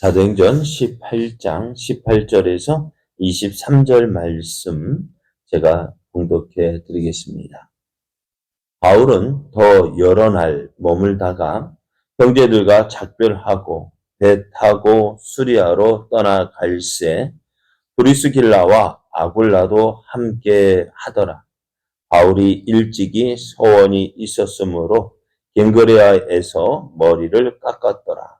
사도행전 18장 18절에서 23절 말씀 제가 공독해 드리겠습니다. 바울은 더 여러 날 머물다가 형제들과 작별하고 배 타고 수리아로 떠나갈새 브리스길라와 아굴라도 함께 하더라. 바울이 일찍이 소원이 있었으므로 갱거레아에서 머리를 깎았더라.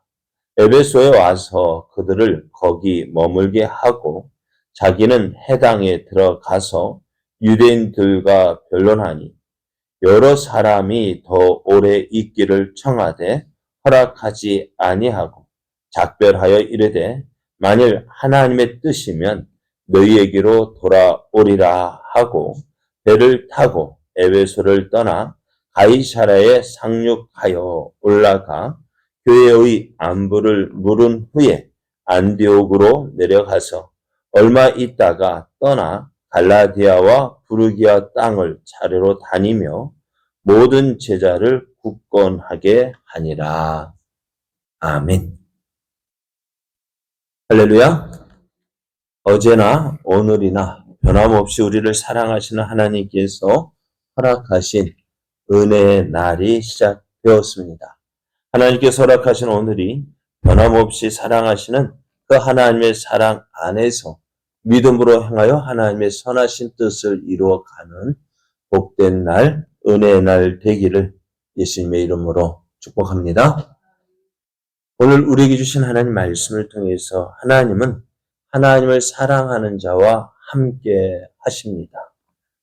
에베소에 와서 그들을 거기 머물게 하고 자기는 해당에 들어가서 유대인들과 변론하니 여러 사람이 더 오래 있기를 청하되 허락하지 아니하고 작별하여 이르되 만일 하나님의 뜻이면 너희에게로 돌아오리라 하고 배를 타고 에베소를 떠나 가이사라에 상륙하여 올라가 교회의 안부를 물은 후에 안디옥으로 내려가서 얼마 있다가 떠나 갈라디아와 부르기아 땅을 차례로 다니며 모든 제자를 굳건하게 하니라. 아멘. 할렐루야. 어제나 오늘이나 변함없이 우리를 사랑하시는 하나님께서 허락하신 은혜의 날이 시작되었습니다. 하나님께서 허락하신 오늘이 변함없이 사랑하시는 그 하나님의 사랑 안에서 믿음으로 행하여 하나님의 선하신 뜻을 이루어가는 복된 날, 은혜의 날 되기를 예수님의 이름으로 축복합니다. 오늘 우리에게 주신 하나님 말씀을 통해서 하나님은 하나님을 사랑하는 자와 함께 하십니다.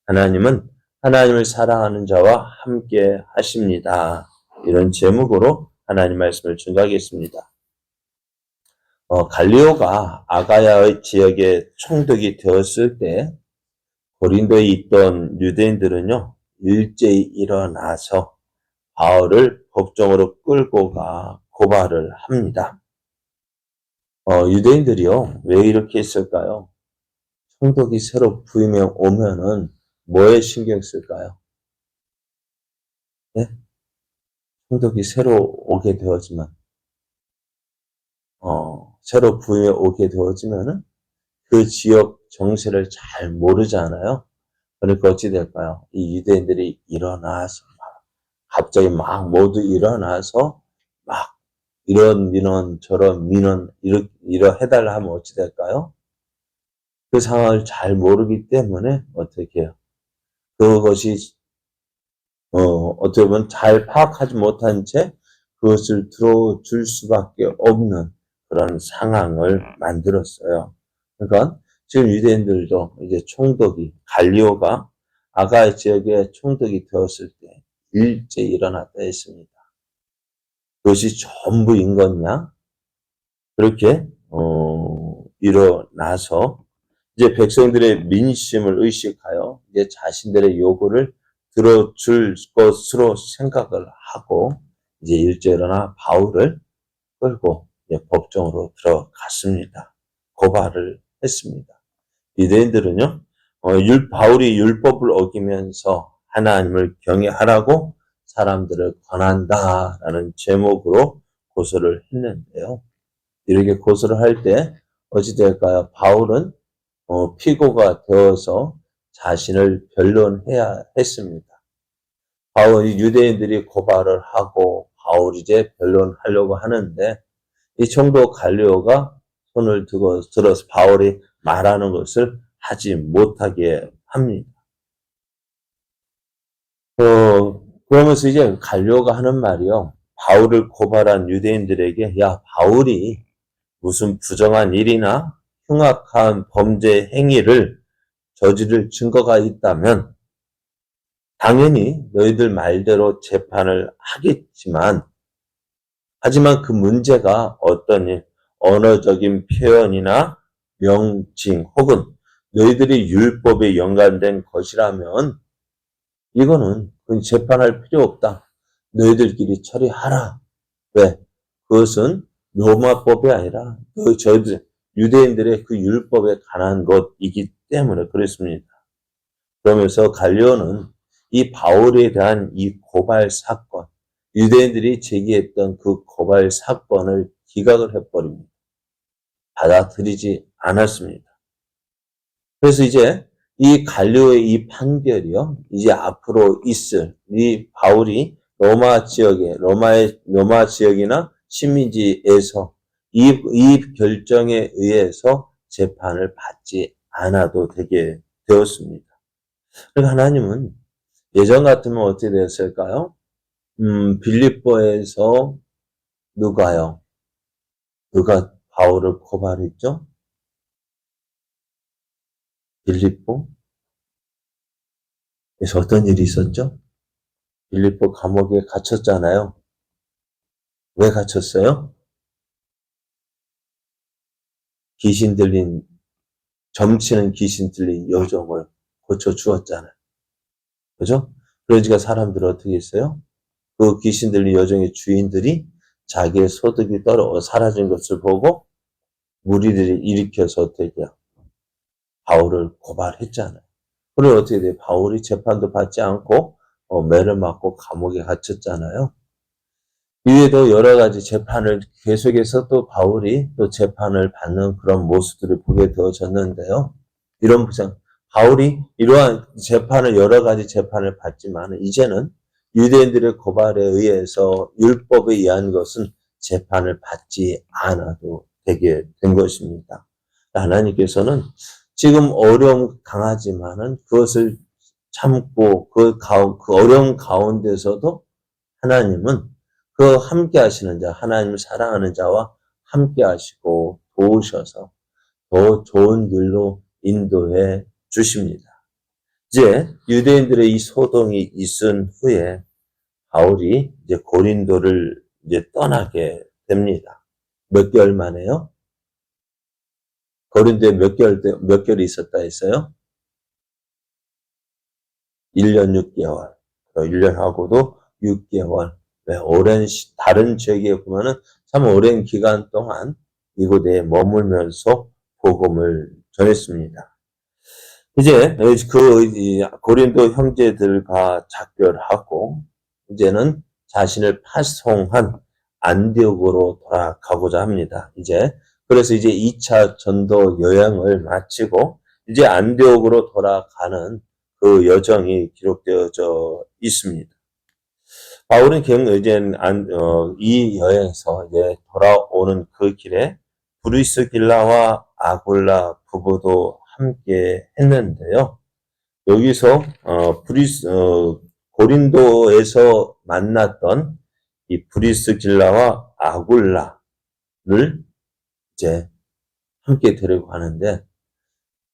하나님은 하나님을 사랑하는 자와 함께 하십니다. 이런 제목으로 하나님 말씀을 증거하겠습니다. 어, 갈리오가 아가야의 지역에 총독이 되었을 때 고린도에 있던 유대인들은요 일제히 일어나서 바울을 법정으로 끌고 가 고발을 합니다. 어, 유대인들이요 왜 이렇게 했을까요? 총독이 새로 부임해 오면은 뭐에 신경 쓸까요? 네? 총독이 새로 오게 되었지만 어, 새로 부임해 오게 되어지면은 그 지역 정세를 잘 모르잖아요. 그러니까 어찌 될까요? 이 유대인들이 일어나서 막 갑자기 막 모두 일어나서 막 이런 민원 저런 민원 이러 이러 해달라 하면 어찌 될까요? 그 상황을 잘 모르기 때문에 어떻게 해요? 그것이 어 어떻게 보면 잘 파악하지 못한 채 그것을 들어줄 수밖에 없는 그런 상황을 만들었어요. 그러니까 지금 유대인들도 이제 총독이 갈리오가 아가 지역의 총독이 되었을 때 일제 일어났다 했습니다. 그것이 전부인 거냐? 그렇게 어, 일어나서 이제 백성들의 민심을 의식하여 이제 자신들의 요구를 들어줄 것으로 생각을 하고 이제 일제 일어나 바울을 끌고 법정으로 들어갔습니다. 고발을 했습니다. 유대인들은요, 어, 율, 바울이 율법을 어기면서 하나님을 경외하라고 사람들을 권한다라는 제목으로 고소를 했는데요. 이렇게 고소를 할 때 어찌 될까요? 바울은 어, 피고가 되어서 자신을 변론해야 했습니다. 바울이 유대인들이 고발을 하고 바울이 이제 변론하려고 하는데 이 총독 갈리오가 손을 들고 들어서 바울이 말하는 것을 하지 못하게 합니다. 어, 그러면서 이제 갈리오가 하는 말이요. 바울을 고발한 유대인들에게 야 바울이 무슨 부정한 일이나 흉악한 범죄 행위를 저지를 증거가 있다면 당연히 너희들 말대로 재판을 하겠지만 하지만 그 문제가 어떤 일, 언어적인 표현이나 명칭 혹은 너희들이 율법에 연관된 것이라면 이거는 그 재판할 필요 없다. 너희들끼리 처리하라. 왜? 그것은 로마법이 아니라 그 저희들 유대인들의 그 율법에 관한 것이기 때문에 그렇습니다. 그러면서 갈리오는 이 바울에 대한 이 고발 사건, 유대인들이 제기했던 그 고발 사건을 기각을 해버립니다. 받아들이지 않았습니다. 그래서 이제 이 갈리오의 이 판결이요, 이제 앞으로 있을 이 바울이 로마 지역에 로마의 로마 지역이나 식민지에서 이, 이 결정에 의해서 재판을 받지 않아도 되게 되었습니다. 그러니까 하나님은 예전 같으면 어떻게 되었을까요? 음, 빌립보에서 누가요? 누가 바울을 고발했죠? 빌립보? 그래서 어떤 일이 있었죠? 빌립보 감옥에 갇혔잖아요. 왜 갇혔어요? 귀신 들린, 점치는 귀신 들린 여종을 고쳐 주었잖아요. 그죠? 그러니까 사람들은 어떻게 했어요? 그 귀신 들린 여종의 주인들이 자기의 소득이 떨어 사라진 것을 보고 무리들이 일으켜서 어떻게 해요? 바울을 고발했잖아요. 그리고 어떻게 돼요? 바울이 재판도 받지 않고 어, 매를 맞고 감옥에 갇혔잖아요. 이외에도 여러 가지 재판을 계속해서 또 바울이 또 재판을 받는 그런 모습들을 보게 되어졌는데요. 이런 부상 바울이 이러한 재판을 여러 가지 재판을 받지만 이제는 유대인들의 고발에 의해서 율법에 의한 것은 재판을 받지 않아도 되게 된 것입니다. 하나님께서는 지금 어려움 강하지만은 그것을 참고 그, 가운, 그 어려운 가운데서도 하나님은 그 함께 하시는 자, 하나님을 사랑하는 자와 함께 하시고 도우셔서 더 좋은 길로 인도해 주십니다. 이제 유대인들의 이 소동이 있은 후에 바울이 이제 고린도를 이제 떠나게 됩니다. 몇 개월 만에요? 고린도에 몇 개월, 몇 개월이 있었다 했어요? 1년 6개월. 1년하고도 6개월. 네, 오랜, 시, 다른 지역에 보면은 참 오랜 기간 동안 이곳에 머물면서 복음을 전했습니다. 이제 그 고린도 형제들과 작별하고 이제는 자신을 파송한 안디옥으로 돌아가고자 합니다. 이제 그래서 이제 2차 전도 여행을 마치고 이제 안디옥으로 돌아가는 그 여정이 기록되어져 있습니다. 바울은 이제 어, 이 여행에서 이제 돌아오는 그 길에 브리스길라와 아굴라 부부도 함께 했는데요. 여기서 어, 브리스 어, 고린도에서 만났던 이 브리스길라와 아굴라를 이제 함께 데리고 가는데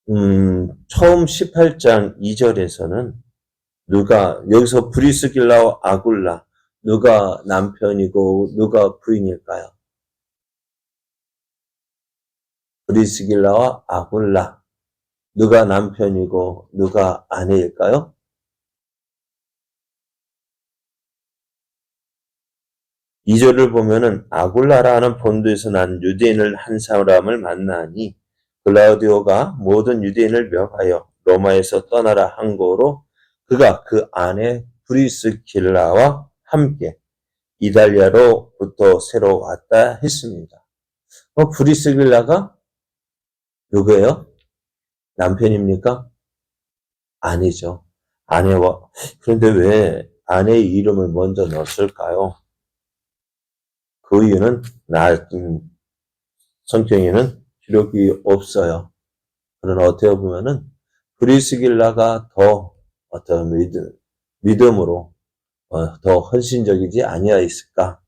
음, 처음 18장 2절에서는 누가 여기서 브리스길라와 아굴라 누가 남편이고 누가 부인일까요? 브리스길라와 아굴라 누가 남편이고 누가 아내일까요? 이절을 보면은 아굴라라는 본도에서 난 유대인을 한 사람을 만나니 글라우디오가 모든 유대인을 명하여 로마에서 떠나라 한 거로 그가 그 아내 브리스길라와 함께 이달리아로부터 새로 왔다 했습니다. 어, 브리스길라가 누구예요? 남편입니까? 아니죠. 아내와 그런데 왜 아내의 이름을 먼저 넣었을까요? 그 이유는 나 음, 성경에는 기록이 없어요. 그러나 어떻게 보면은 브리스길라가 더 어떤 믿음, 믿음으로 어, 더 헌신적이지 아니하 있을까?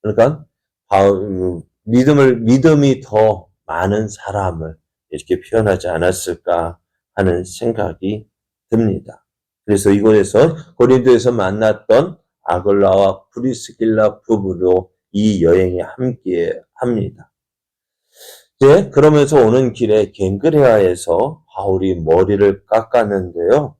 그러니까 음, 믿음을 믿음이 더 많은 사람을 이렇게 표현하지 않았을까 하는 생각이 듭니다. 그래서 이곳에서 고린도에서 만났던 아글라와 브리스길라 부부도 이 여행에 함께 합니다. 네, 그러면서 오는 길에 갱그레아에서 바울이 머리를 깎았는데요.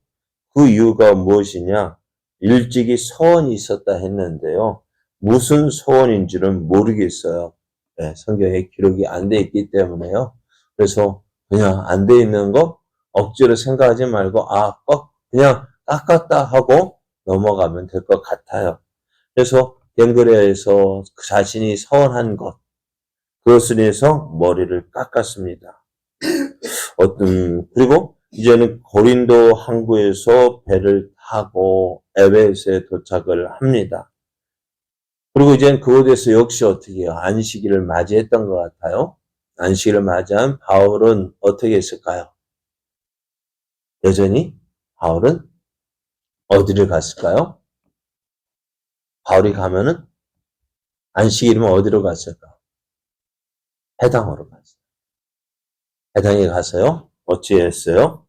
그 이유가 무엇이냐? 일찍이 소원이 있었다 했는데요. 무슨 소원인지는 모르겠어요. 네, 성경에 기록이 안 돼 있기 때문에요. 그래서 그냥 안 돼 있는 거 억지로 생각하지 말고 아, 꼭 그냥 깎았다 하고 넘어가면 될 것 같아요. 그래서 갱그레아에서 그 자신이 서원한 것, 그것을 위해서 머리를 깎았습니다. 어떤 그리고 이제는 고린도 항구에서 배를 타고 에베소에 도착을 합니다. 그리고 이제는 그곳에서 역시 어떻게 해요? 안식일을 맞이했던 것 같아요. 안식일을 맞이한 바울은 어떻게 했을까요? 여전히 바울은 어디를 갔을까요? 바울이 가면은 안식일이면 어디로 갔을까? 해당으로 갔어요. 해당에 가서요. 어찌 했어요?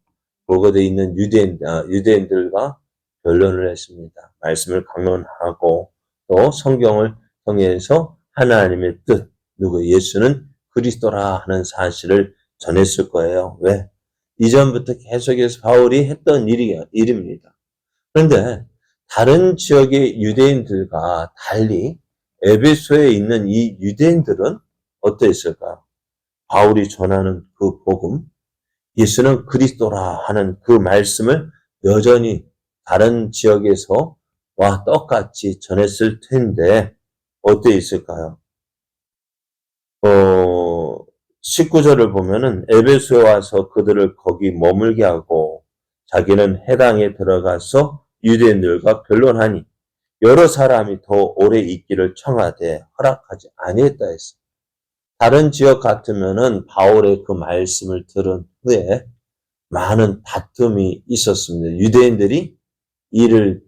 그곳에 있는 유대인, 아, 유대인들과 변론을 했습니다. 말씀을 강론하고 또 성경을 통해서 하나님의 뜻, 누구 예수는 그리스도라 하는 사실을 전했을 거예요. 왜? 이전부터 계속해서 바울이 했던 일이, 일입니다. 그런데 다른 지역의 유대인들과 달리 에베소에 있는 이 유대인들은 어떠했을까요? 바울이 전하는 그 복음, 예수는 그리스도라 하는 그 말씀을 여전히 다른 지역에서 와 똑같이 전했을 텐데 어떠 있을까요? 어, 19절을 보면은 에베소에 와서 그들을 거기 머물게 하고 자기는 해당에 들어가서 유대인들과 변론하니 여러 사람이 더 오래 있기를 청하되 허락하지 아니했다 했어. 다 른 지역 같으면은 바울의 그 말씀을 들은 후에 많은 다툼이 있었습니다. 유대인들이 이를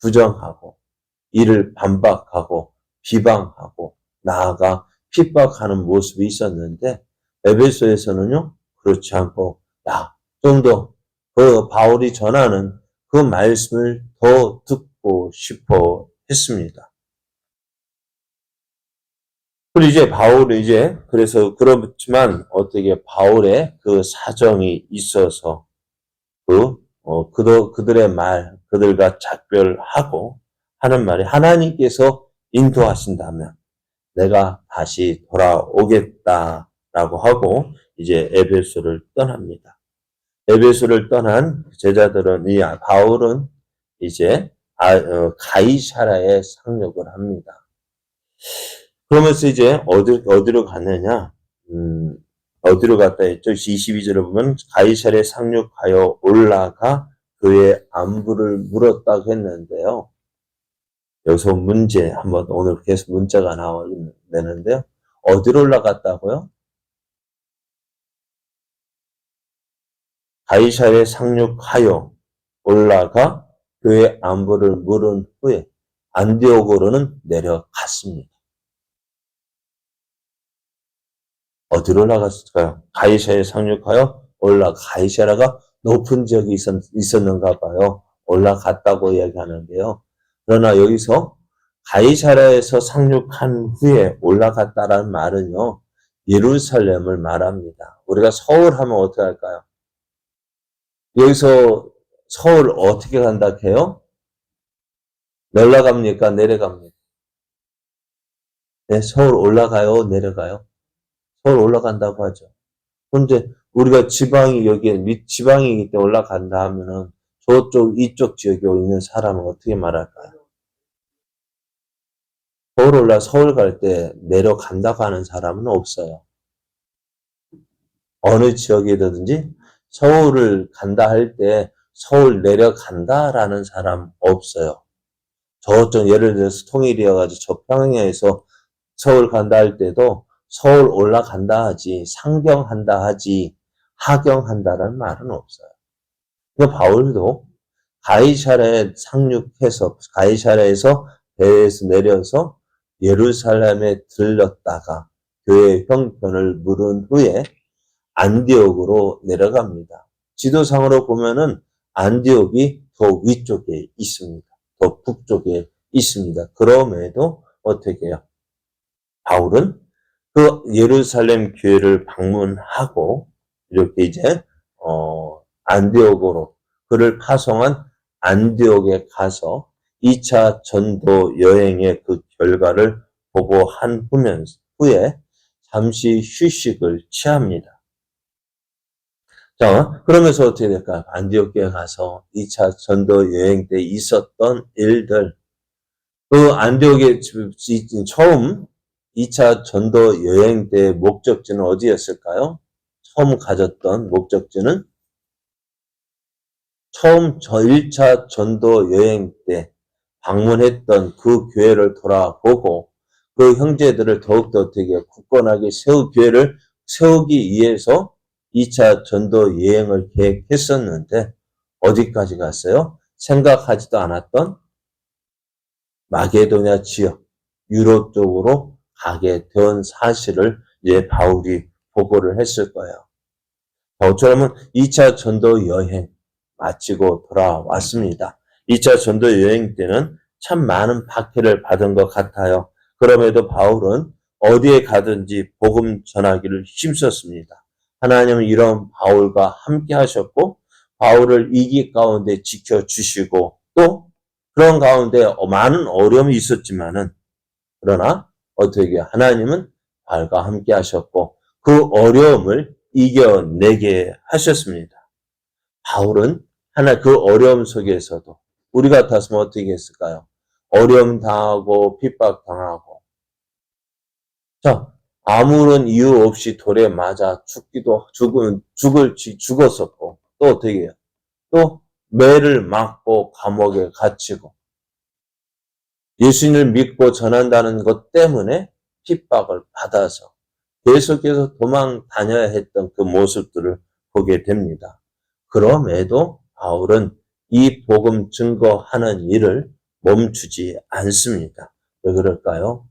부정하고 이를 반박하고 비방하고 나아가 핍박하는 모습이 있었는데 에베소에서는요 그렇지 않고 야 좀 더 그 바울이 전하는 그 말씀을 더 듣고 싶어 했습니다. 그리고 이제 바울은 이제 그래서 그렇지만 어떻게 바울의 그 사정이 있어서 그 어, 그도 그들의 말 그들과 작별하고 하는 말이 하나님께서 인도하신다면 내가 다시 돌아오겠다라고 하고 이제 에베소를 떠납니다. 에베소를 떠난 제자들은 이 바울은 이제 아, 어, 가이사라에 상륙을 합니다. 그러면서 이제 어디, 어디로 갔느냐? 음, 어디로 갔다 했죠? 22절에 보면 가이사라에 상륙하여 올라가 그의 안부를 물었다고 했는데요. 여기서 문제 한번 오늘 계속 문자가 나오는데요. 어디로 올라갔다고요? 가이사에 상륙하여 올라가 그의 안부를 물은 후에 안디옥으로는 내려갔습니다. 어디로 올라갔을까요? 가이사에 상륙하여 올라 가이사라가 높은 지역이 있었, 있었는가 봐요. 올라갔다고 이야기하는데요. 그러나 여기서 가이사라에서 상륙한 후에 올라갔다라는 말은요. 예루살렘을 말합니다. 우리가 서울 하면 어떻게 할까요? 여기서 서울 어떻게 간다 해요? 올라갑니까? 내려갑니까? 네, 서울 올라가요? 내려가요? 서울 올라간다고 하죠. 근데 우리가 지방이 여기에 밑 지방이기 때문에 올라간다 하면은 저쪽 이쪽 지역에 있는 사람은 어떻게 말할까요? 서울 올라 서울 갈 때 내려간다고 하는 사람은 없어요. 어느 지역이든지 서울을 간다 할 때 서울 내려간다라는 사람 없어요. 저쪽 예를 들어서 통일이어가지고 저 평양에서 서울 간다 할 때도 서울 올라간다 하지 상경한다 하지 하경한다라는 말은 없어요. 그 바울도 가이샤라에 상륙해서 가이샤라에서 배에서 내려서 예루살렘에 들렀다가 교회 형편을 물은 후에 안디옥으로 내려갑니다. 지도상으로 보면은 안디옥이 더 위쪽에 있습니다. 더 북쪽에 있습니다. 그럼에도 어떻게 해요? 바울은 그 예루살렘 교회를 방문하고 이렇게 이제 어 안디옥으로 그를 파송한 안디옥에 가서 2차 전도 여행의 그 결과를 보고 한 후에 잠시 휴식을 취합니다. 자, 그러면서 어떻게 될까? 안디옥에 가서 2차 전도 여행 때 있었던 일들, 그 안디옥에 처음 2차 전도 여행 때 목적지는 어디였을까요? 처음 가졌던 목적지는 처음 저 1차 전도 여행 때 방문했던 그 교회를 돌아보고 그 형제들을 더욱더 어떻게 굳건하게 세우 교회를 세우기 위해서 2차 전도 여행을 계획했었는데 어디까지 갔어요? 생각하지도 않았던 마게도냐 지역, 유럽 쪽으로 가게 된 사실을 이제 바울이 보고를 했을 거예요. 바울처럼은 2차 전도 여행 마치고 돌아왔습니다. 2차 전도 여행 때는 참 많은 박해를 받은 것 같아요. 그럼에도 바울은 어디에 가든지 복음 전하기를 힘썼습니다. 하나님은 이런 바울과 함께 하셨고 바울을 이기 가운데 지켜주시고 또 그런 가운데 많은 어려움이 있었지만은 그러나 어떻게 하나님은 바울과 함께 하셨고 그 어려움을 이겨내게 하셨습니다. 바울은 하나 그 어려움 속에서도 우리 같았으면 어떻게 했을까요? 어려움 당하고 핍박 당하고 자 아무런 이유 없이 돌에 맞아 죽기도 죽은 죽을 죽었었고 또 어떻게 해요? 또 매를 맞고 감옥에 갇히고 예수님을 믿고 전한다는 것 때문에 핍박을 받아서 계속해서 도망 다녀야 했던 그 모습들을 보게 됩니다. 그럼에도 바울은 이 복음 증거하는 일을 멈추지 않습니다. 왜 그럴까요?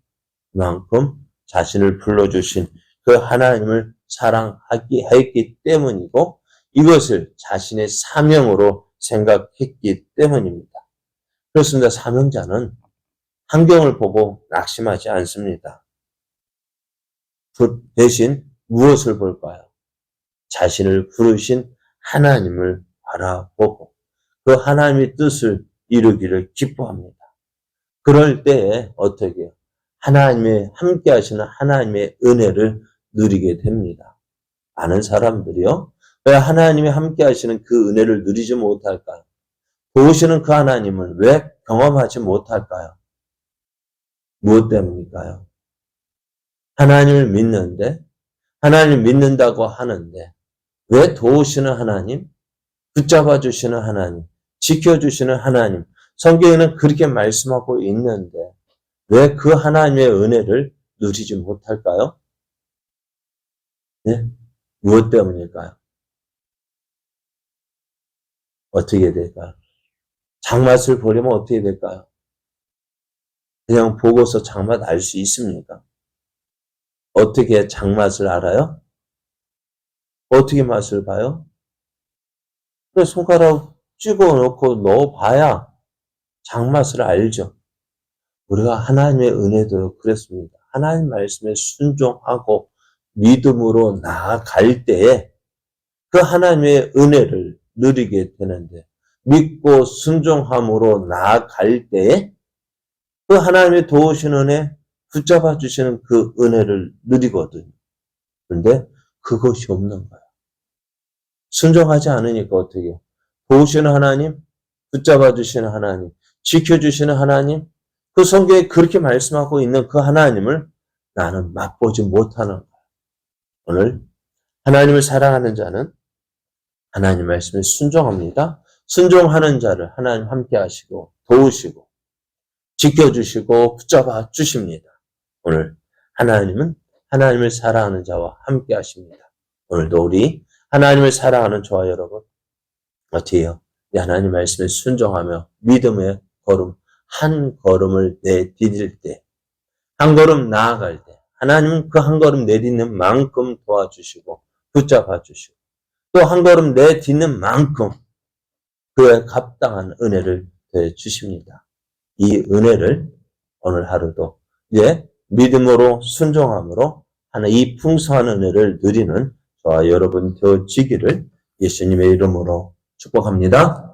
그만큼 자신을 불러주신 그 하나님을 사랑하기 했기 때문이고 이것을 자신의 사명으로 생각했기 때문입니다. 그렇습니다. 사명자는 환경을 보고 낙심하지 않습니다. 그 대신 무엇을 볼까요? 자신을 부르신 하나님을 바라보고 그 하나님의 뜻을 이루기를 기뻐합니다. 그럴 때에 어떻게 하나님의 함께 하시는 하나님의 은혜를 누리게 됩니다. 많은 사람들이요. 왜 하나님이 함께 하시는 그 은혜를 누리지 못할까요? 도우시는 그 하나님을 왜 경험하지 못할까요? 무엇 때문일까요? 하나님을 믿는데, 하나님을 믿는다고 하는데, 왜 도우시는 하나님, 붙잡아 주시는 하나님, 지켜 주시는 하나님, 성경에는 그렇게 말씀하고 있는데, 왜 그 하나님의 은혜를 누리지 못할까요? 네? 무엇 때문일까요? 어떻게 될까요? 장맛을 보려면 어떻게 될까요? 그냥 보고서 장맛 알 수 있습니까? 어떻게 장맛을 알아요? 어떻게 맛을 봐요? 그 손가락 찍어 놓고 넣어봐야 장맛을 알죠. 우리가 하나님의 은혜도 그랬습니다. 하나님 말씀에 순종하고 믿음으로 나아갈 때에 그 하나님의 은혜를 누리게 되는데 믿고 순종함으로 나아갈 때에 그 하나님의 도우신 은혜 붙잡아 주시는 그 은혜를 누리거든요. 그런데 그것이 없는 거야. 순종하지 않으니까 어떻게 해요? 도우시는 하나님, 붙잡아 주시는 하나님, 지켜 주시는 하나님, 그 성경에 그렇게 말씀하고 있는 그 하나님을 나는 맛보지 못하는 거야. 오늘 하나님을 사랑하는 자는 하나님 말씀에 순종합니다. 순종하는 자를 하나님 함께 하시고 도우시고 지켜주시고 붙잡아 주십니다. 오늘 하나님은 하나님을 사랑하는 자와 함께 하십니다. 오늘도 우리 하나님을 사랑하는 저와 여러분 어떻게 해요? 하나님 말씀에 순종하며 믿음의 걸음 한 걸음을 내디딜 때, 한 걸음 나아갈 때, 하나님은 그 한 걸음 내딛는 만큼 도와주시고, 붙잡아 주시고, 또 한 걸음 내딛는 만큼 그에 합당한 은혜를 주십니다. 이 은혜를 오늘 하루도 이제 믿음으로 순종함으로 하는 이 풍성한 은혜를 누리는 저와 여러분 되어지기를 예수님의 이름으로 축복합니다.